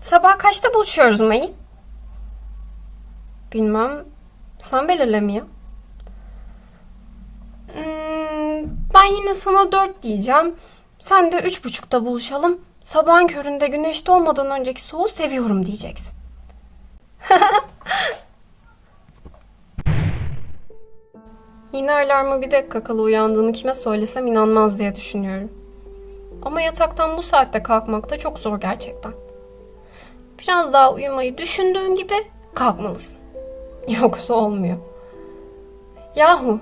Sabah kaçta buluşuyoruz May? Bilmem. Sen belirle. Hmm, ben yine sana dört diyeceğim. Sen de üç buçukta buluşalım. Sabahın köründe güneş doğmadan önceki soğuğu seviyorum diyeceksin. Yine alarmı bir dakika kala uyandığımı kime söylesem inanmaz diye düşünüyorum. Ama yataktan bu saatte kalkmak da çok zor gerçekten. Biraz daha uyumayı düşündüğün gibi kalkmalısın. Yoksa olmuyor. Yahu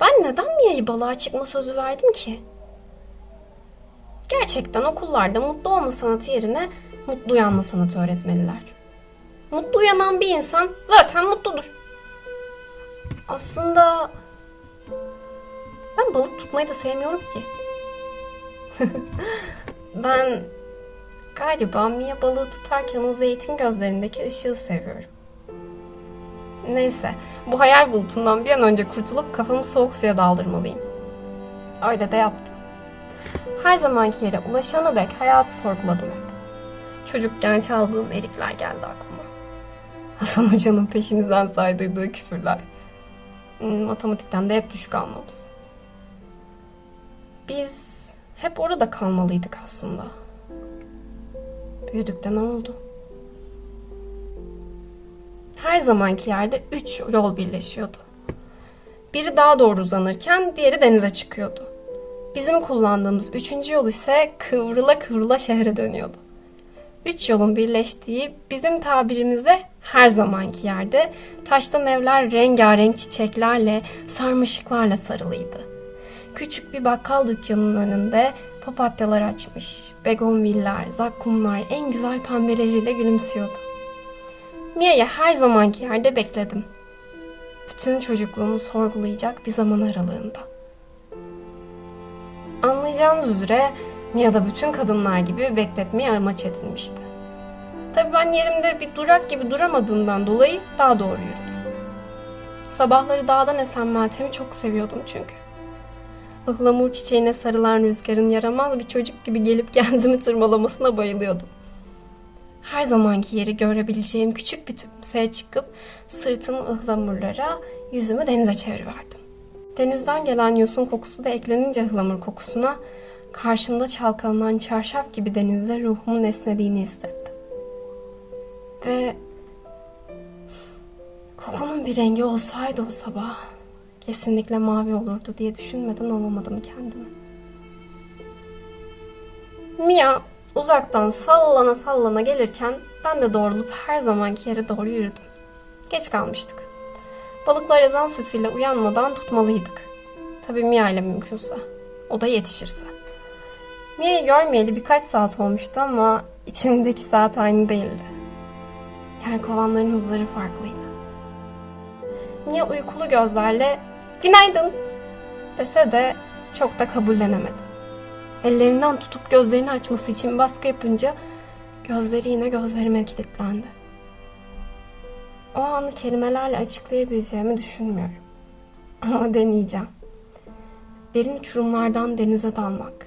ben neden Mia'yı balığa çıkma sözü verdim ki? Gerçekten okullarda mutlu olma sanatı yerine mutlu uyanma sanatı öğretmeliler. Mutlu uyanan bir insan zaten mutludur. Aslında ben balık tutmayı da sevmiyorum ki. ben galiba Mia balığı tutarken o zeytin gözlerindeki ışığı seviyorum. Neyse, bu hayal bulutundan bir an önce kurtulup kafamı soğuk suya daldırmalıyım. Öyle de yaptım. Her zamanki yere ulaşana dek hayatı sorguladım hep. Çocukken çaldığım erikler geldi aklıma. Hasan Hoca'nın peşimizden saydırdığı küfürler. Hmm, Matematikten de hep düşük almamız. Biz hep orada kalmalıydık aslında. Büyüdük ne oldu? Her zamanki yerde üç yol birleşiyordu. Biri daha doğru uzanırken diğeri denize çıkıyordu. Bizim kullandığımız üçüncü yol ise kıvrıla kıvrıla şehre dönüyordu. Üç yolun birleştiği bizim tabirimizde her zamanki yerde taştan evler rengarenk çiçeklerle, sarmaşıklarla sarılıydı. Küçük bir bakkal dükkanının önünde papatyalar açmış, begonviller, zakkumlar en güzel pembeleriyle gülümsüyordu. Mia'yı her zamanki yerde bekledim. Bütün çocukluğumu sorgulayacak bir zaman aralığında. Anlayacağınız üzere Mia da bütün kadınlar gibi bekletmeyi amaç edinmişti. Tabii ben yerimde bir durak gibi duramadığımdan dolayı daha doğru yürüdüm. Sabahları dağdan esen Meltem'i çok seviyordum çünkü. Ihlamur çiçeğine sarılan rüzgarın yaramaz bir çocuk gibi gelip genzimi tırmalamasına bayılıyordum. Her zamanki yeri görebileceğim küçük bir tümseye çıkıp sırtımı ıhlamurlara, yüzümü denize çeviriverdim. Denizden gelen yosun kokusu da eklenince ıhlamur kokusuna karşımda çalkalanan çarşaf gibi denizde ruhumun esnediğini hissettim. Ve kokunun bir rengi olsaydı o sabah kesinlikle mavi olurdu diye düşünmeden alamadım kendimi. Mia uzaktan sallana sallana gelirken ben de doğrulup her zamanki yere doğru yürüdüm. Geç kalmıştık. Balıklar ezan sesiyle uyanmadan tutmalıydık. Tabii Mia ile mümkünse. O da yetişirse. Mia'yı görmeyeli birkaç saat olmuştu ama içimdeki saat aynı değildi. Yani kovanların hızları farklıydı. Mia uykulu gözlerle günaydın dese de çok da kabullenemedim. Ellerinden tutup gözlerini açması için baskı yapınca gözleri yine gözlerime kilitlendi. O anı kelimelerle açıklayabileceğimi düşünmüyorum. Ama deneyeceğim. Derin uçurumlardan denize dalmak,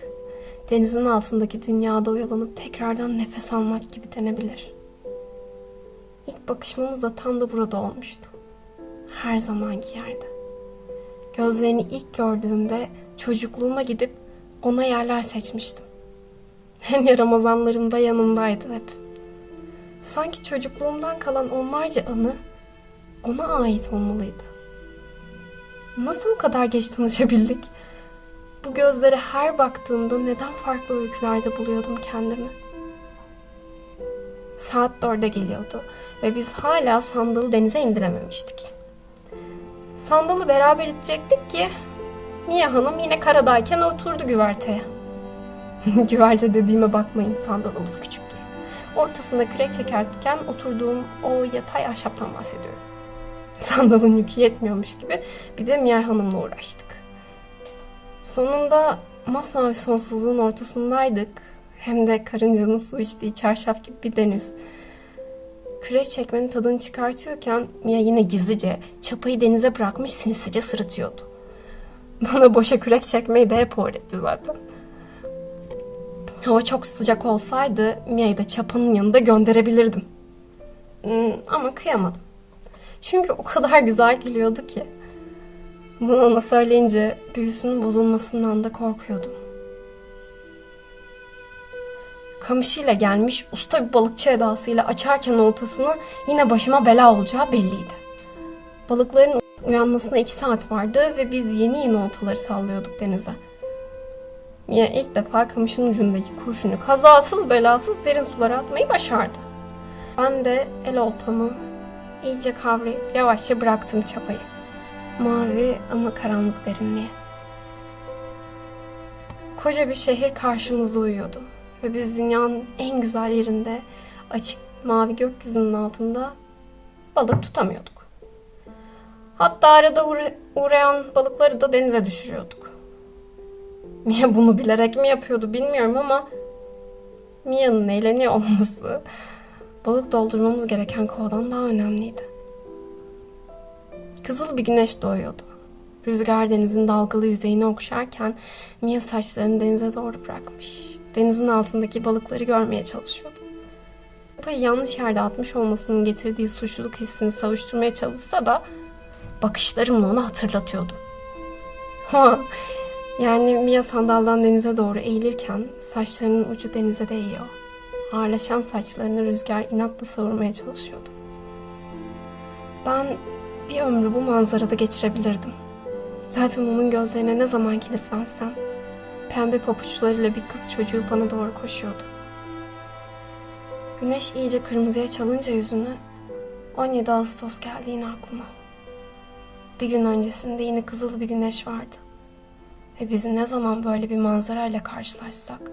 denizin altındaki dünyada oyalanıp tekrardan nefes almak gibi denebilir. İlk bakışmamız da tam da burada olmuştu. Her zamanki yerde. Gözlerini ilk gördüğümde çocukluğuma gidip ona yerler seçmiştim. En yaramaz anlarımda yanımdaydı hep. Sanki çocukluğumdan kalan onlarca anı ona ait olmalıydı. Nasıl o kadar geç tanışabildik? Bu gözlere her baktığımda neden farklı öykülerde buluyordum kendimi? Saat dörde geliyordu ve biz hala sandalı denize indirememiştik. Sandalı beraber itecektik ki Mia Hanım yine karadayken oturdu güverteye. Güverte dediğime bakmayın sandalımız küçüktür. Ortasında kürek çekerken oturduğum o yatay ahşaptan bahsediyorum. Sandalın yükü yetmiyormuş gibi bir de Mia Hanım'la uğraştık. Sonunda masmavi sonsuzluğun ortasındaydık. Hem de karıncanın su içtiği çarşaf gibi bir deniz. Kürek çekmenin tadını çıkartıyorken Mia yine gizlice çapayı denize bırakmış sinsice sırıtıyordu. Bana boşa kürek çekmeyi de hep öğretti zaten. Hava çok sıcak olsaydı Mia'yı da çapanın yanında gönderebilirdim. Hmm, ama kıyamadım. Çünkü o kadar güzel gülüyordu ki. Bunu ona söyleyince büyüsünün bozulmasından da korkuyordum. Kamışıyla gelmiş usta bir balıkçı edasıyla açarken oltasını yine başıma bela olacağı belliydi. Balıkların uyanmasına iki saat vardı ve biz yeni yeni oltaları sallıyorduk denize. Mia ilk defa kamışın ucundaki kurşunu kazasız belasız derin sulara atmayı başardı. Ben de el oltamı iyice kavrayıp yavaşça bıraktım çapayı. Mavi ama karanlık derinliğe. Koca bir şehir karşımızda uyuyordu. Ve biz dünyanın en güzel yerinde açık mavi gökyüzünün altında balık tutamıyorduk. Hatta arada uğra- uğrayan balıkları da denize düşürüyorduk. Mia bunu bilerek mi yapıyordu bilmiyorum ama Mia'nın eğleniyor olması balık doldurmamız gereken kovadan daha önemliydi. Kızıl bir güneş doğuyordu. Rüzgar denizin dalgalı yüzeyini okşarken Mia saçlarını denize doğru bırakmış. Denizin altındaki balıkları görmeye çalışıyordu. Çapayı yanlış yerde atmış olmasının getirdiği suçluluk hissini savuşturmaya çalışsa da bakışlarımla onu hatırlatıyordu. Ha, yani Mia sandaldan denize doğru eğilirken saçlarının ucu denize değiyor. Ağırlaşan saçlarını rüzgar inatla savurmaya çalışıyordu. Ben bir ömrü bu manzarada geçirebilirdim. Zaten onun gözlerine ne zaman kilitlensem pembe papuçlarıyla bir kız çocuğu bana doğru koşuyordu. Güneş iyice kırmızıya çalınca yüzünü 17 Ağustos geldi yine aklıma. Bir gün öncesinde yine kızıl bir güneş vardı. Ve biz ne zaman böyle bir manzarayla karşılaşsak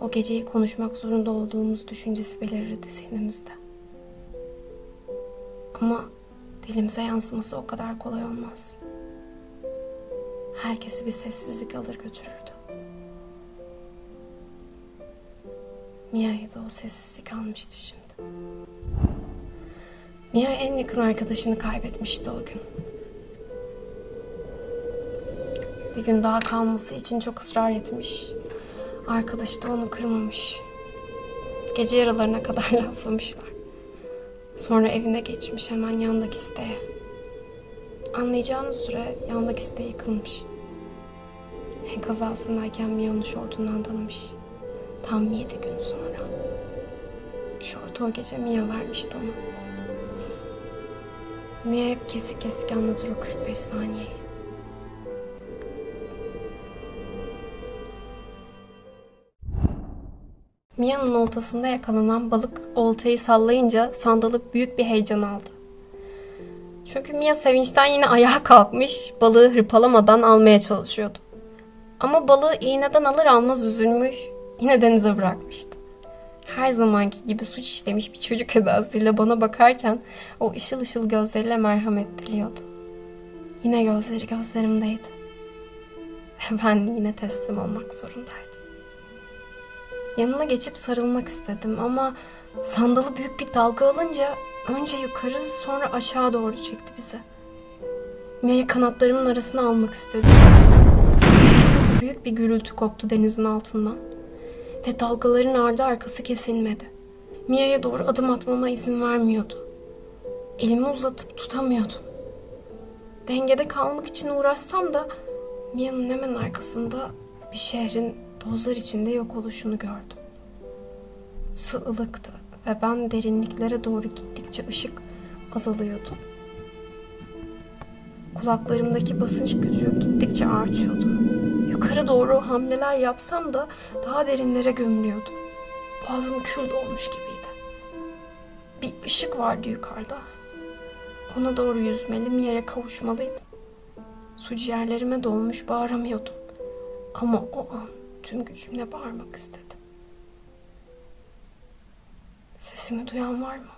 o geceyi konuşmak zorunda olduğumuz düşüncesi belirirdi zihnimizde. Ama dilimize yansıması o kadar kolay olmaz. Herkesi bir sessizlik alır götürürdü. Mia'yı da o sessizlik almıştı şimdi. Mia en yakın arkadaşını kaybetmişti o gün. Bir gün daha kalması için çok ısrar etmiş. Arkadaşı da onu kırmamış. Gece yaralarına kadar laflamışlar. Sonra evine geçmiş hemen yandaki siteye. Anlayacağınız üzere yandaki site yıkılmış. Enkaz altındayken Mia'nın şortundan tanımış. Tam yedi gün sonra. Şortu o gece Mia vermişti ona. Mia hep kesik kesik anlatır o 45 saniyeyi. Mia'nın oltasında yakalanan balık oltayı sallayınca sandalık büyük bir heyecan aldı. Çünkü Mia sevinçten yine ayağa kalkmış, balığı hırpalamadan almaya çalışıyordu. Ama balığı iğneden alır almaz üzülmüş, yine denize bırakmıştı. Her zamanki gibi suç işlemiş bir çocuk edasıyla bana bakarken o ışıl ışıl gözleriyle merhamet diliyordu. Yine gözleri gözlerimdeydi. Ben yine teslim olmak zorundaydım. Yanına geçip sarılmak istedim ama sandalı büyük bir dalga alınca önce yukarı sonra aşağı doğru çekti bizi. Mia'yı kanatlarımın arasına almak istedim. Çünkü büyük bir gürültü koptu denizin altından. Ve dalgaların ardı arkası kesilmedi. Mia'ya doğru adım atmama izin vermiyordu. Elimi uzatıp tutamıyordum. Dengede kalmak için uğraşsam da Mia'nın hemen arkasında bir şehrin tozlar içinde yok oluşunu gördüm. Su ılıktı ve ben derinliklere doğru gittikçe ışık azalıyordu. Kulaklarımdaki basınç gücü gittikçe artıyordu. Yukarı doğru hamleler yapsam da daha derinlere gömülüyordum. Boğazım kül dolmuş gibiydi. Bir ışık vardı yukarıda. Ona doğru yüzmeli, Mia'ya kavuşmalıydım. Su ciğerlerime dolmuş bağıramıyordum. Ama o an tüm gücümle bağırmak istedim. Sesimi duyan var mı?